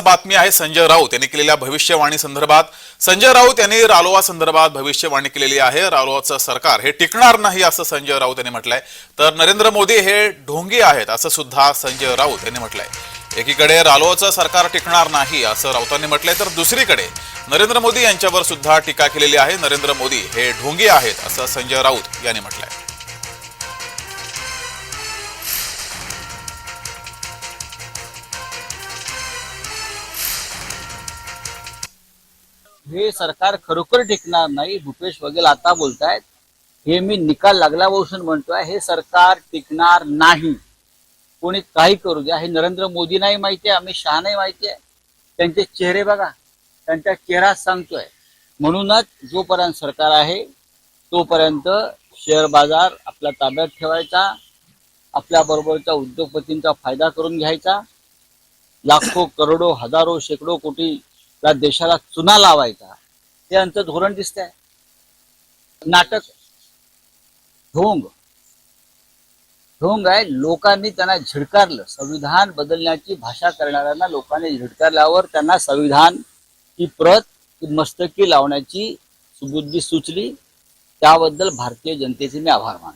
बातमी आहे संजय राऊत यांनी केलेल्या भविष्यवाणी संदर्भात. संजय राऊत यांनी रालोआ संदर्भात भविष्यवाणी केलेली आहे. रालोआचं सरकार हे टिकणार नाही असं संजय राऊत यांनी म्हटलंय. तर नरेंद्र मोदी हे ढोंगी आहेत असं सुद्धा संजय राऊत यांनी म्हटलंय. एकीकडे रालोआचं सरकार टिकणार नाही असं राऊतांनी म्हटलंय तर दुसरीकडे नरेंद्र मोदी यांच्यावर सुद्धा टीका केलेली आहे. नरेंद्र मोदी हे ढोंगी आहेत असं संजय राऊत यांनी म्हटलंय. हे सरकार खरोखर टिकणार नाही. भूपेश बघेल आता बोलतायत. हे मी निकाल लागल्यापासून म्हणतोय. हे सरकार टिकणार नाही. कोणी काही करू द्या. हे नरेंद्र मोदींनाही माहिती आहे. अमित शहानाही माहिती आहे. त्यांचे चेहरे बघा. त्यांचा चेहरा सांगतोय. म्हणूनच जोपर्यंत सरकार आहे तोपर्यंत शेअर बाजार आपल्या ताब्यात ठेवायचा. आपल्या बरोबरच्या उद्योगपतींचा फायदा करून घ्यायचा. लाखो करोडो हजारो शेकडो कोटी त्या देशाला चुना लावायचा. हे यांचं धोरण दिसतंय. नाटक ढोंग. ढोंग आहे लोकांनी त्यांना झिडकारलं. संविधान बदलण्याची भाषा करणाऱ्यांना लोकांनी झिडकारल्यावर त्यांना संविधान ही प्रत ही मस्तकी लावण्याची सुबुद्धी सुचली. त्याबद्दल भारतीय जनतेचे मी आभार मानतो.